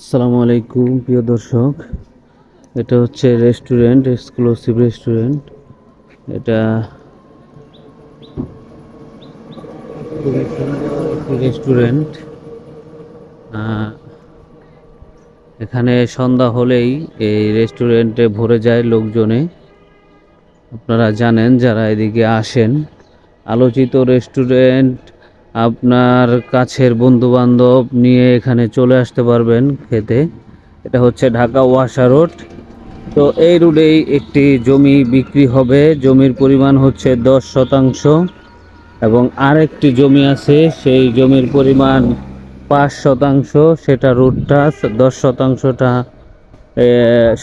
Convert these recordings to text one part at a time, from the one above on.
আসসালামু আলাইকুম, প্রিয় দর্শক। এটা হচ্ছে রেস্টুরেন্ট, এক্সক্লুসিভ রেস্টুরেন্ট। এটা রেস্টুরেন্ট। এখানে সন্ধ্যা হলেই এই রেস্টুরেন্টে ভরে যায় লোকজনে। আপনারা জানেন যারা এদিকে আসেন। আলোচিত রেস্টুরেন্ট আপনার কাছের বন্ধু বান্ধব নিয়ে এখানে চলে আসতে পারবেন খেতে। এটা হচ্ছে ঢাকা ওয়াসা রোড। তো এই রোডেই একটি জমি বিক্রি হবে। জমির পরিমাণ হচ্ছে দশ শতাংশ এবং আরেকটি জমি আছে, সেই জমির পরিমাণ পাঁচ শতাংশ। সেটা রোডটা দশ শতাংশটা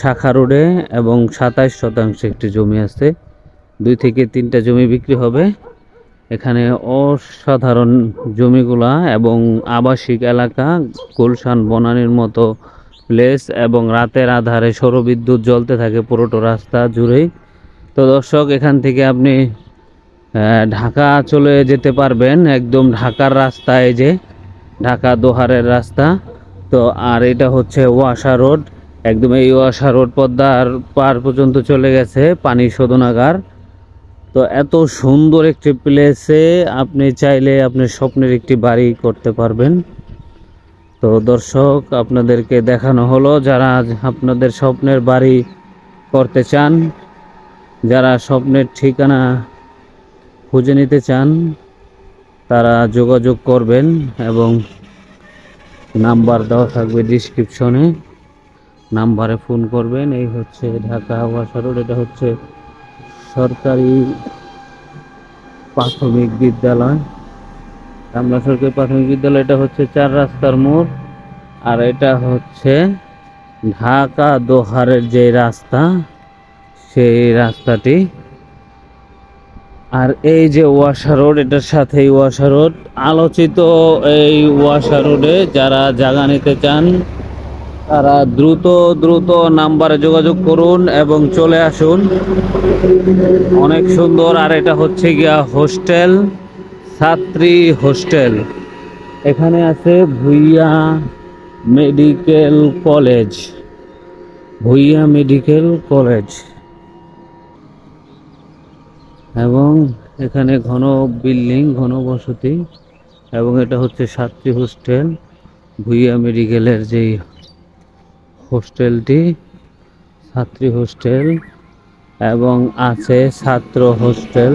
শাখা রোডে এবং সাতাইশ শতাংশ একটি জমি আছে। দুই থেকে তিনটা জমি বিক্রি হবে। এখানে অসাধারণ জমিগুলা এবং আবাসিক এলাকা, গুলশান, বনানীর মতো প্লেস এবং রাতের আধারে সৌরবিদ্যুৎ জ্বলতে থাকে পুরোটো রাস্তা জুড়েই। তো দর্শক, এখান থেকে আপনি ঢাকা চলে যেতে পারবেন একদম ঢাকার রাস্তায় যে, ঢাকা দোহারের রাস্তা। তো আর এটা হচ্ছে ওয়াশা রোড। একদম এই ওয়াসা রোড পদ্মার পার পর্যন্ত চলে গেছে পানি শোধনাগার। তো এত সুন্দর একটি প্লেসে আপনি চাইলে আপনার স্বপ্নের একটি বাড়ি করতে পারবেন। তো দর্শক, আপনাদেরকে দেখানো হলো, যারা আপনাদের স্বপ্নের বাড়ি করতে চান, যারা স্বপ্নের ঠিকানা খুঁজে নিতে চান, তারা যোগাযোগ করবেন এবং নাম্বার দেওয়া থাকবে ডিসক্রিপশনে নাম্বারে ফোন করবেন, এই হচ্ছে ঢাকা ওয়াসা রোড এটা হচ্ছে সরকারি প্রাথমিক বিদ্যালয়। আমরা সরকারি প্রাথমিক বিদ্যালয়, এটা হচ্ছে চার রাস্তার মোড়, আর এটা হচ্ছে ঢাকা দোহারের যে রাস্তা, সেই রাস্তাটি। আর এই যে ওয়াশা রোড, এটার সাথে ওয়াসা রোড। আলোচিত এই ওয়াশা রোডে যারা জায়গা নিতে চান তারা দ্রুত দ্রুত নাম্বারে যোগাযোগ করুন এবং চলে আসুন। অনেক সুন্দর, আর এটা হচ্ছে গিয়া হোস্টেল ছাত্রী হোস্টেল। এখানে আছে Bhuiya medical college. Bhuiya medical college. এবং এখানে ঘন বিল্ডিং, ঘন বসতি। এবং এটা হচ্ছে ছাত্রী হোস্টেল, ভুইয়া মেডিকেলের যেই হোস্টেলটি, ছাত্রী হোস্টেল এবং আছে ছাত্র হোস্টেল।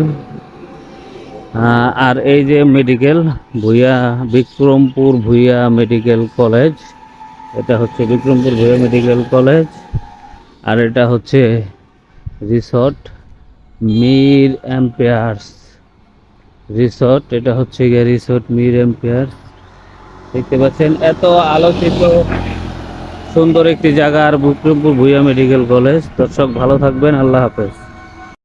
আর এই যে medical Bhuiya Bikrampur Bhuiya medical college, এটা হচ্ছে বিক্রমপুর ভুইয়া মেডিকেল কলেজ। আর এটা হচ্ছে রিসর্ট, মির এম্পায়ার্স রিসর্ট, এটা হচ্ছে গিয়ে রিসর্ট মির এম্পায়ার্স। দেখতে পাচ্ছেন, এত আলোচিত সুন্দর একটি জায়গা আর বিক্রমপুর ভুইয়া মেডিকেল কলেজ। দর্শক ভালো থাকবেন। আল্লাহ হাফেজ।